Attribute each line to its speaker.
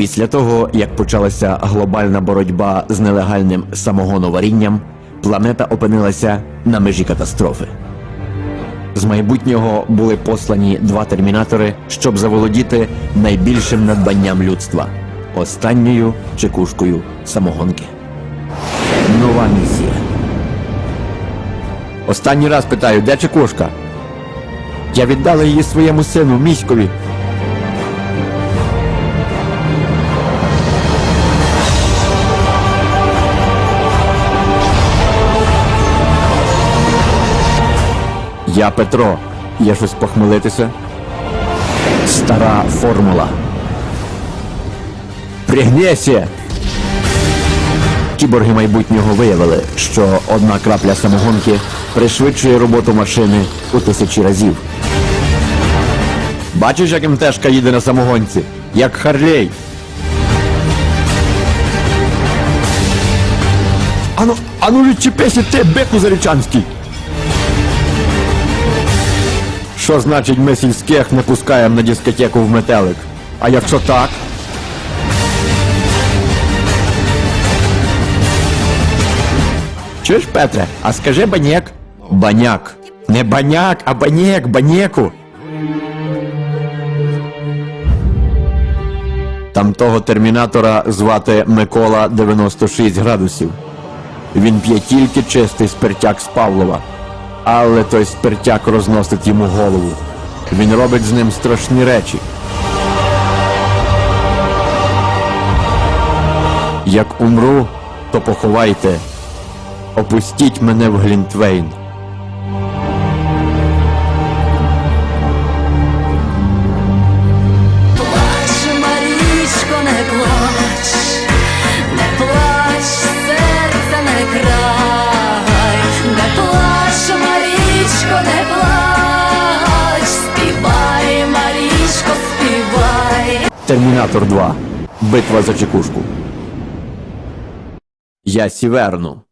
Speaker 1: Після того, як почалася глобальна боротьба з нелегальним самогоноварінням, планета опинилася на межі катастрофи. З майбутнього були послані два термінатори, щоб заволодіти найбільшим надбанням людства останньою чекушкою самогонки. Нова місія. Останній раз питаю, де чекушка? Я віддала її своєму сину, міськові. Я Петро. Є щось похмелитися? Стара формула. Пригнєсі! Кіборги майбутнього виявили, що одна крапля самогонки пришвидшує роботу машини у тисячі разів. Бачиш, як МТшка їде на самогонці? Як Харлей. Ану, ану відчепися ти, беку зарічанський! Що значить ми сільських не пускаємо на дискотеку в метелик? А якщо так? Чуєш, Петре, а скажи банєк? Баняк. Не баняк, а банєк, банєку. Там того термінатора звати Микола 96 градусів. Він п'є тільки чистий спиртяк з Павлова. Але той спиртяк розносить йому голову. Він робить з ним страшні речі. Як умру, то поховайте. Опустіть мене в Глінтвейн. Термінатор 2. Битва за чекушку. Я сіверну.